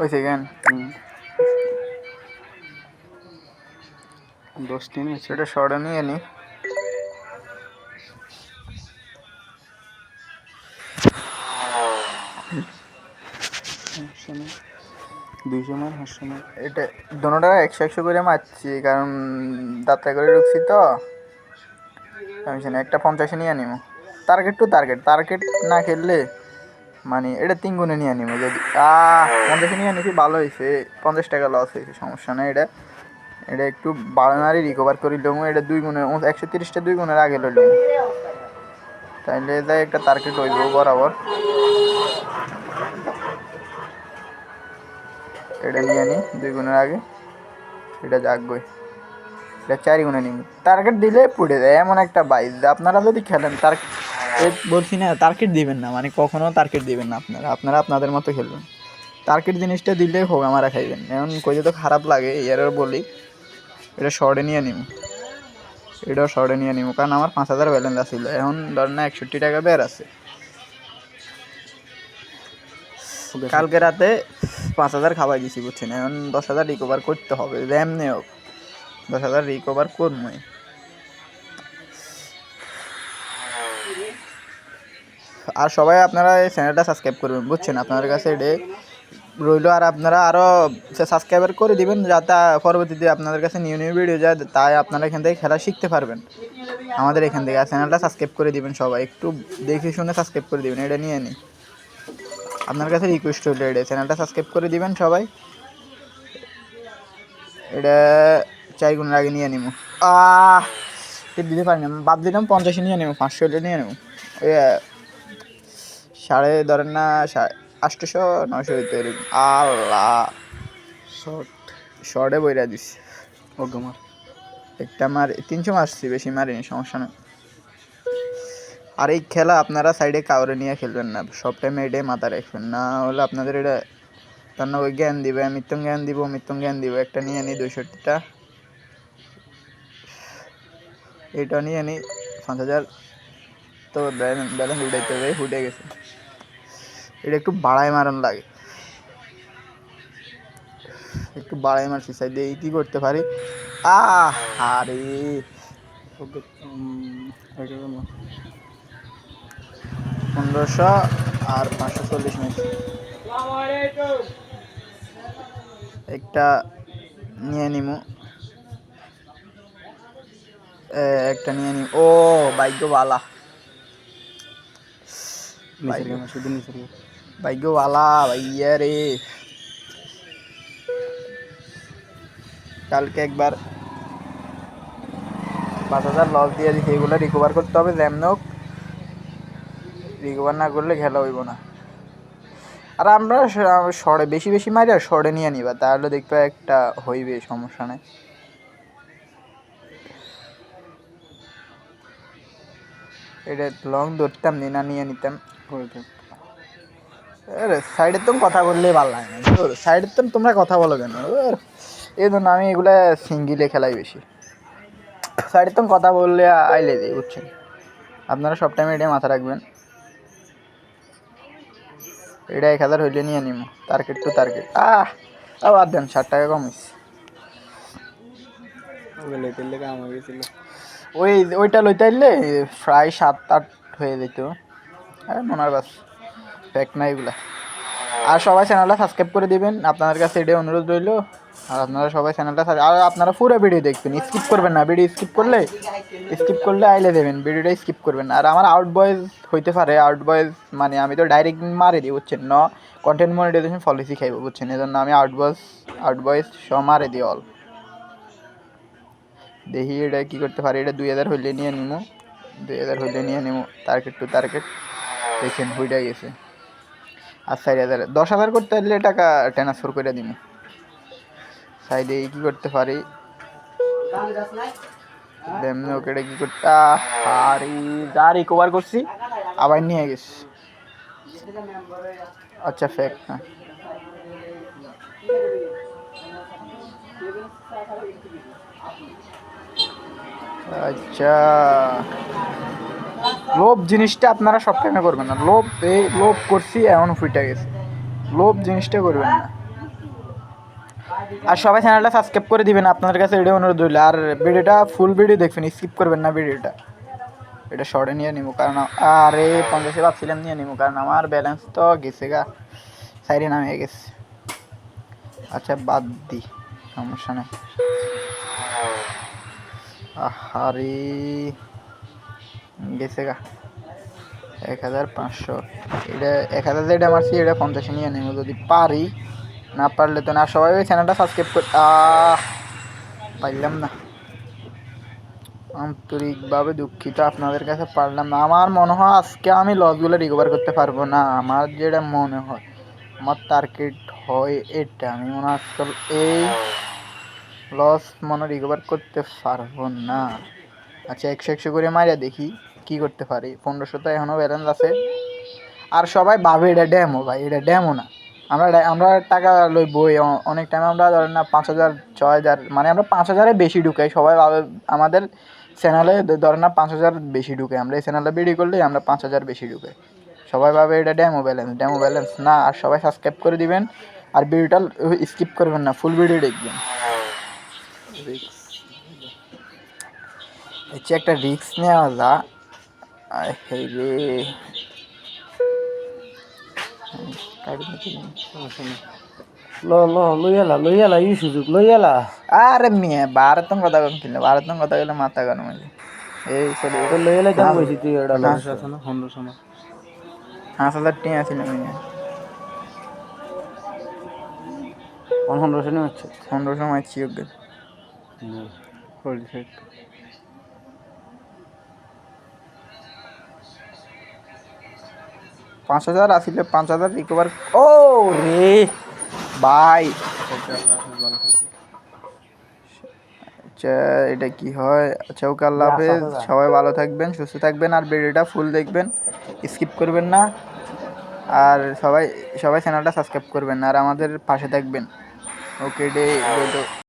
ওই সেকেন্ড দশ আছে সেটা শর্টে নিয়ে নি। দুইশো মার পাঁচশো মার এটা দোনোটা একশো একশো করে মারছি, কারণ যাত্রা করে ঢুকছি তো। আমি জানি একটা পঞ্চাশে নিয়ে নিব। টার্গেট টু টার্গেট টার্গেট না খেললে মানে এটা তিন গুণে নিয়ে নিব যদি পঞ্চাশে নিয়ে নিছি, ভালো হয়েছে পঞ্চাশ টাকা লস হয়েছে সমস্যা নেই এটা। এটা একটু বাড়ানারি রিকভার করি লম, এটা দুই গুণে একশো তিরিশটা দুই গুণের আগে লইলাম তাইলে যাই, একটা টার্গেট হইব বরাবর। এটা নিয়ে নিই দুই গুণের আগে। এটা জাগবই এটা চারি গুণে নিই টার্গেট দিলে পুড়ে যায়, এমন একটা বাইক আপনারা যদি খেলেন তার বলছি না টার্গেট দিবেন না মানে কখনো টার্গেট দিবেন না আপনারা। আপনারা আপনাদের মতো খেলবেন। টার্গেট জিনিসটা দিলে হোক আমারা খাইবেন। এখন কইতে তো খারাপ লাগে ইয়ারও বলি এটা শর্টে নিয়ে নিব। এটাও শর্টে নিয়ে নিব কারণ আমার পাঁচ হাজার ব্যালেন্স আসছিল এখন ধরেন না একষট্টি টাকা বের আছে। কালকে রাতে পাঁচ হাজার খাওয়াই দিছি বুঝছেন? এখন দশ হাজার রিকভার করতে হবে যেমনি হোক। দশ হাজার রিকভার করবই আর সবাই আপনারা এই চ্যানেলটা সাবস্ক্রাইব করবেন, বুঝছেন? আপনাদের কাছে এটা রইল। আর আপনারা আরও সাবস্ক্রাইবার করে দিবেন যাতে পরবর্তীতে আপনাদের কাছে নিউ নিউ ভিডিও যায়, তাই আপনারা এখান থেকে খেলা শিখতে পারবেন। আমাদের এখান থেকে। আর চ্যানেলটা সাবস্ক্রাইব করে দিবেন সবাই। একটু দেখে শুনে সাবস্ক্রাইব করে দিবেন, এটা নিয়ে নিই। আপনার কাছে রিকোয়েস্ট হলো এটা। চ্যানেলটা সাবস্ক্রাইব করে দিবেন সবাই। এটা চার গুণের আগে নিয়ে নিব। আহ দিতে পারি না বাদ দিলাম, পঞ্চাশে নিয়ে নেব, পাঁচশো নিয়ে নেব। সাড়ে ধরেন না আটশোশো নশো হইতে এরকম আল্লাহ। শর্ট। শর্টে বইরা দিস। ওকে মার। একটা মার তিনশো মারছি বেশি মারিনি সমস্যা নেই। আর এই খেলা আপনারা সাইডে কাউরে নিয়ে খেলবেন না সব টাইমে এটাই মাথা রাখবেন। না হলে আপনাদের এটা তার না ওই জ্ঞান দিবে মৃত্যুম জ্ঞান দিব মৃত্যুম জ্ঞান দিব একটা নিয়ে নিই দুইশোটা। এটা নিয়ে নিই পাঁচ হাজার। তো ব্যালেন্স উঠাইতে হবে উঠে গেছে। এটা একটু বাড়াই মারান লাগে। একটু বাড়াই মারছি সাইড এই কী করতে পারি? আরে পনেরোশো আর পাঁচশো চল্লিশ মিনিট। একটা নিয়ে নিমু। একটা নিয়ে নিম। ও ভাগ্য বালা শুধু নিচের গেম ভাগ্য বালা ভাইয়া রে। কালকে একবার পাঁচ হাজার লস দিয়ে দিচ্ছি এগুলো রিকভার করতে হবে যেমন হোক। রিকভার না করলে খেলা হইব না। আর আমরা শর্টে, বেশি বেশি মারি আর শর্টে নিয়ে নিবা, তাহলে দেখবে একটা হইবে, সমস্যা নেই। এটা লং ধরতাম নি, নিয়ে নিতাম ওকে আরে সাইডের তো কথা বললেই ভালো লাগে না। সাইডের তো তোমরা কথা বলো কেন? এই জন্য আমি এগুলা সিঙ্গিলে খেলাই বেশি। সাইডের তো কথা বললে আইলে দিই বুঝছেন? আপনারা সব টাইমে এটাই মাথা রাখবেন। এটা এক হাজার হইলে নিয়ে নিম। টার্গেট টু টার্গেট আহ আবার বাদ দেন ষাট টাকা কমিস ওই ওইটা লইতে আইলে প্রায় সাত আট হয়ে যেত। আরে মনার বাস। ফ্যাক না এগুলা। আর সবাই চ্যানেলটা সাবস্ক্রাইব করে দিবেন। আপনাদের কাছে এটাই অনুরোধ রইল। আর আপনারা সবাই চ্যানেলটা আর আপনারা পুরো ভিডিও দেখবেন। স্কিপ করবেন না। ভিডিও স্কিপ করলে স্কিপ করলে আইলে দেবেন। ভিডিওটা স্কিপ করবেন আর আমার আউট বয়েজ হইতে পারে। আউট বয়েজ মানে আমি তো ডাইরেক্ট মারে দিই, বুঝছেন? ন কন্টেন্ট মনিটাইজেশন পলিসি খাইব, বুঝছেন? এই জন্য আমি আউট বয়েজ আউট বয়েজ সব মারে দিই অল দেখি এটা কী করতে পারি। এটা দুই হাজার হইলে নিয়ে নিমো। দুই হাজার হইলে নিয়ে নিমো। টার্গেট টু টার্গেট দেখছেন হইটা গেছে। আর চার হাজার। দশ হাজার করতে পারলে টাকা ট্রান্সফার করে দিব। সাইডে কী করতে পারি? এমনি ওকে কী করতে আরে, যা রিকভার করছি। আবার নিয়ে গেছি। আচ্ছা ফেক হ্যাঁ। আচ্ছা। লোভ জিনিসটা আপনারা সব টাইমে করবেন না। লোভ এই লোভ করছি এমন ফুইটা গেছে। লোভ জিনিসটা করবেন না। আর সবাই চ্যানেলটা সাবস্ক্রাইব করে দিবেন, আপনাদের কাছে এটা অনুরোধ রইল। আর ভিডিওটা ফুল ভিডিও দেখবেন স্কিপ করবেন না ভিডিওটা এটা শর্টে নিয়ে নিবো, কারণ আরে, পঞ্চাশে ভাবছিলাম নিয়ে নিবো, কারণ আমার ব্যালেন্স তো গেছে গা সাইডে নামিয়ে গেছে। আচ্ছা বাদ দি, সমস্যা নেই। আহারে। গেছে গা। এক হাজার পাঁচশো। এটা এক হাজার যেটা মারছি, এটা পঞ্চাশে নিয়ে নেব যদি পারি। না পারলে তো না, সবাই ওই চ্যানেলটা সাবস্ক্রাইব কর পারলাম না। আন্তরিকভাবে দুঃখিত আপনাদের কাছে পারলাম না। আমার মনে হয় আজকে আমি লসগুলো রিকভার করতে পারব না। আমার যেটা মনে হয়, আমার টার্গেট হয় এটা। আমি মনে হয় আজকাল এই লস মনে রিকভার করতে পারব না। আচ্ছা একশো একশো করে মারিয়া দেখি। কি করতে পারি? পনেরোশো তো এখনও ব্যালেন্স আছে। আর সবাই ভাবে এটা ড্যামো ভাই, এটা ড্যামো না। আমরা আমরা টাকা লই বই অনেক টাইম আমরা ধরেন না পাঁচ হাজার, ছয় হাজার মানে আমরা পাঁচ হাজারে বেশি ঢুকাই। সবাই ভাবে, আমাদের চ্যানেলে ধরেন না পাঁচ হাজার বেশি ঢুকে আমরা এই চ্যানেলটা বিডি করলে আমরা পাঁচ হাজার বেশি ঢুকাই। সবাই ভাবে এটা ড্যামো ব্যালেন্স ড্যামো ব্যালেন্স না। আর সবাই সাবস্ক্রাইব করে দিবেন। আর ভিডিওটা স্কিপ করবেন না ফুল ভিডিও দেখবেন। হচ্ছে একটা রিস্ক নেওয়া যা। আয় রে ল ল লইয়ালা লইয়ালা ই সুযোগ লইয়ালা আরে মেয়ে ভারতন কথা কম কিনলে ভারতন কথা গেলে মাথা গরম যায়। এই চলে তো লইয়ালা কেন কইছি তুই? এটা পঞ্চাশ আছে না পনেরোশো না পাঁচ হাজার টিয়া ছিল মেয়ে। পনেরোশো নিয়ে হচ্ছে পনেরো সময় চিওক পাঁচ হাজার আসলে পাঁচ হাজার রিকভার ও রে ভাই। আচ্ছা এটা কি হয়? আচ্ছা ওকে আল্লাহ হাফেজ। সবাই ভালো থাকবেন সুস্থ থাকবেন আর ভিডিওটা ফুল দেখবেন। স্কিপ করবেন না। আর সবাই সবাই চ্যানেলটা সাবস্ক্রাইব করবেন আর আমাদের পাশে থাকবেন। ওকে ডে